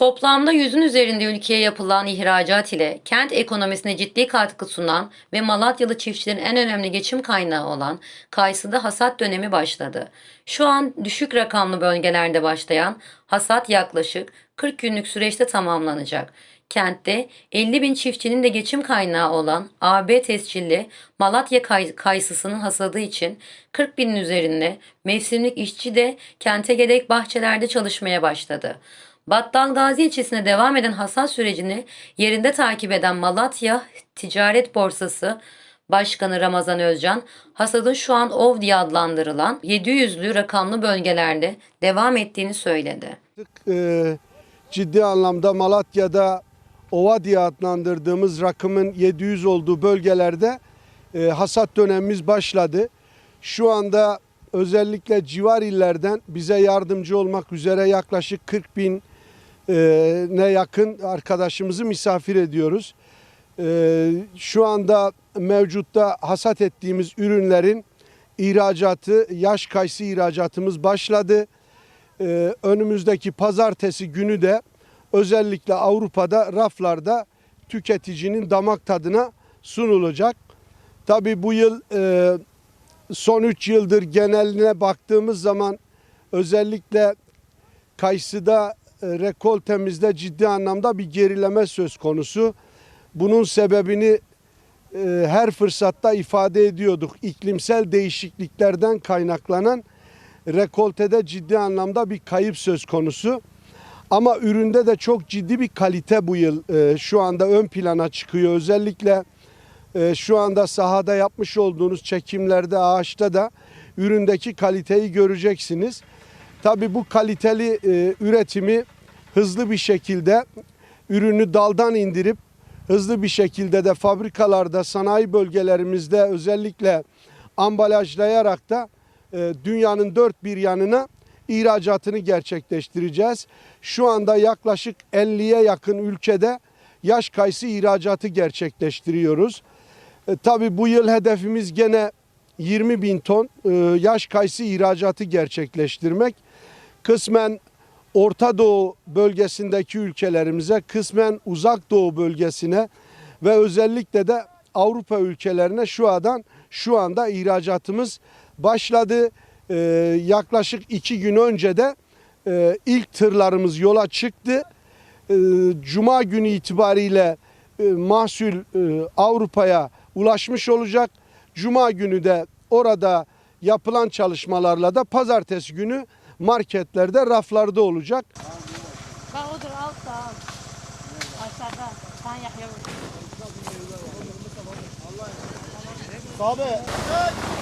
Toplamda yüzün üzerinde ülkeye yapılan ihracat ile kent ekonomisine ciddi katkı sunan ve Malatyalı çiftçilerin en önemli geçim kaynağı olan kayısıda hasat dönemi başladı. Şu an düşük rakamlı bölgelerde başlayan hasat yaklaşık 40 günlük süreçte tamamlanacak. Kentte 50 bin çiftçinin de geçim kaynağı olan AB tescilli Malatya kay- kayısısının hasadı için 40 binin üzerinde mevsimlik işçi de kente gerek bahçelerde çalışmaya başladı. Battal Gazi ilçesine devam eden hasat sürecini yerinde takip eden Malatya Ticaret Borsası Başkanı Ramazan Özcan, hasadın şu an OV diye adlandırılan 700'lü rakamlı bölgelerde devam ettiğini söyledi. e, ciddi anlamda Malatya'da ova diye adlandırdığımız rakımın 700 olduğu bölgelerde e, hasat dönemimiz başladı. Şu anda özellikle civar illerden bize yardımcı olmak üzere yaklaşık 40 bin ne yakın arkadaşımızı misafir ediyoruz. E, şu anda mevcutta hasat ettiğimiz ürünlerin ihracatı, yaş kayısı ihracatımız başladı. Ee, önümüzdeki pazartesi günü de özellikle Avrupa'da raflarda tüketicinin damak tadına sunulacak. Tabi bu yıl e, son 3 yıldır geneline baktığımız zaman özellikle kayısıda rekoltemizde ciddi anlamda bir gerileme söz konusu. Bunun sebebini e, her fırsatta ifade ediyorduk. İklimsel değişikliklerden kaynaklanan rekoltede ciddi anlamda bir kayıp söz konusu. Ama üründe de çok ciddi bir kalite bu yıl e, şu anda ön plana çıkıyor. Özellikle e, şu anda sahada yapmış olduğunuz çekimlerde ağaçta da üründeki kaliteyi göreceksiniz. Tabi bu kaliteli e, üretimi hızlı bir şekilde ürünü daldan indirip hızlı bir şekilde de fabrikalarda, sanayi bölgelerimizde özellikle ambalajlayarak da e, dünyanın dört bir yanına ihracatını gerçekleştireceğiz. Şu anda yaklaşık 50'ye yakın ülkede yaş kayısı ihracatı gerçekleştiriyoruz. E, tabii bu yıl hedefimiz gene 20 bin ton e, yaş kayısı ihracatı gerçekleştirmek. Kısmen Orta Doğu bölgesindeki ülkelerimize, kısmen Uzak Doğu bölgesine ve özellikle de Avrupa ülkelerine şu andan şu anda ihracatımız başladı. Ee, yaklaşık iki gün önce de e, ilk tırlarımız yola çıktı. Ee, Cuma günü itibariyle e, mahsul e, Avrupa'ya ulaşmış olacak. Cuma günü de orada yapılan çalışmalarla da pazartesi günü marketlerde raflarda olacak. Bak odur altta al. Aşağıda. Sen Yahya Abi.